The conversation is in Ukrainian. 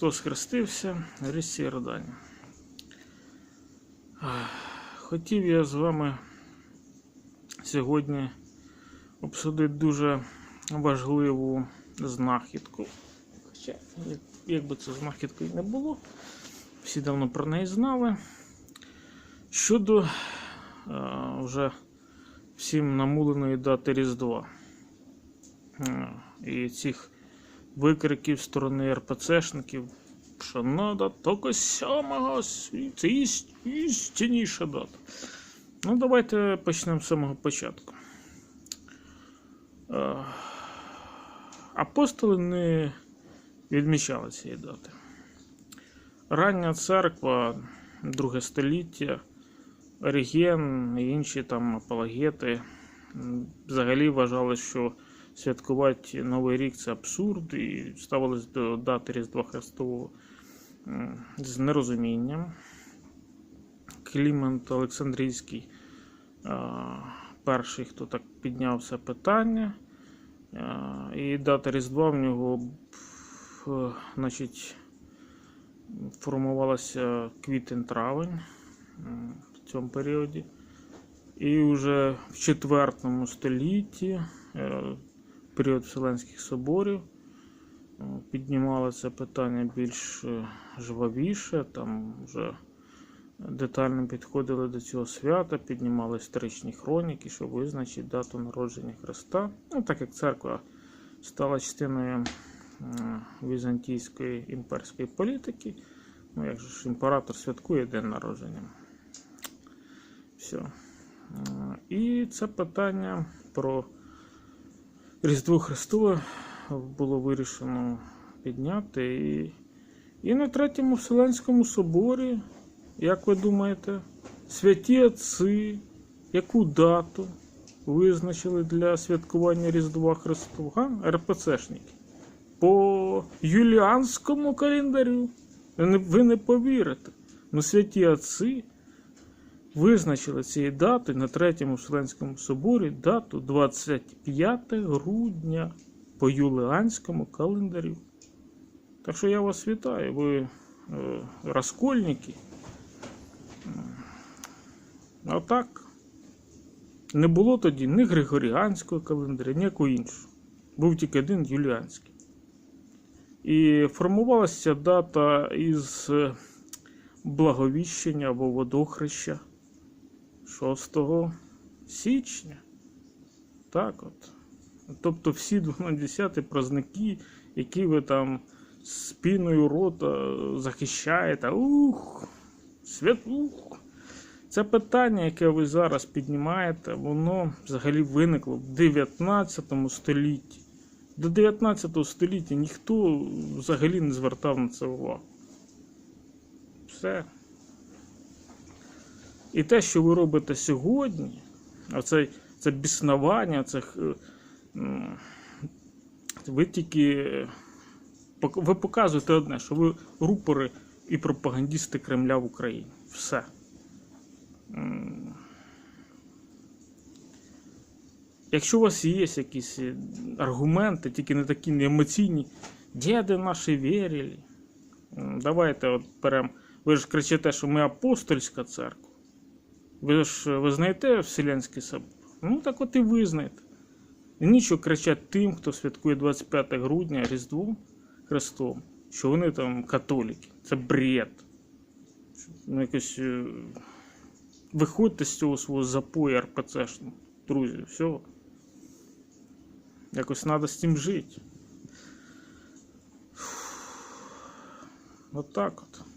Христос хрестився, Рісі Родані. Хотів я з вами сьогодні обсудити дуже важливу знахідку. Хоча, як, би це знахідкою не було, всі давно про неї знали. Щодо вже всім намуленої дати Різдва. І цих викриків сторони РПЦшників, що надо тільки сьомого, сві- це істинніша дата. Ну, давайте почнемо з самого початку. Е, Апостоли не відмічали цієї дати. Рання церква, друге століття, Оріген і інші там апологети взагалі вважали, що святкувати Новий рік це абсурд, і ставились до дати Різдва Христового з нерозумінням. Клімент Олександрійський перший, хто так підняв це питання. І дата Різдва в нього значить, формувалася квітень-травень в цьому періоді. І вже в 4 столітті, е, період Вселенських соборів, е, піднімали це питання більш е, жвавіше, там вже детально підходили до цього свята, піднімали історичні хроніки, щоб визначити дату народження Христа. Ну, так як церква стала частиною е, візантійської імперської політики, ну як же ж імператор святкує день народження. Все. І це питання про Різдво Христове було вирішено підняти. І, і на третьому Вселенському соборі, як ви думаєте, святі отці, яку дату визначили для святкування Різдва Христова? РПЦшники. По юліанському календарю. Ви не, повірите. Ну, святі отці визначили цієї дати на третьому Вселенському соборі дату 25 грудня по юліанському календарю. Так що я вас вітаю, ви е, розкольники. А так, не було тоді ні Григоріанського календаря, ніякого іншого. Був тільки один юліанський. І формувалася дата із е, благовіщення або водохреща 6 січня. Так от. Тобто всі 12 праздники, які ви там спіною рота захищаєте. Ух! Свят, ух! Це питання, яке ви зараз піднімаєте, воно взагалі виникло в 19 столітті. До 19 століття ніхто взагалі не звертав на це увагу. Все. І те, що ви робите сьогодні, оце, це біснування, це, е, ви тільки е, ви показуєте одне, що ви рупори і пропагандісти Кремля в Україні. Все. Якщо у вас є якісь е, аргументи, тільки не такі не емоційні, діди наші вірили. Давайте от беремо. Ви ж кричите, що ми апостольська церква. Ви ж визнаєте Вселенський собор? Ну так от і визнаєте. Нічого кричать тим, хто святкує 25 грудня Різдво Христом, що вони там католіки. Це бред. Ну, якось е, виходьте з цього свого запою РПЦшного, друзі, все. Якось треба з цим жити. От так от.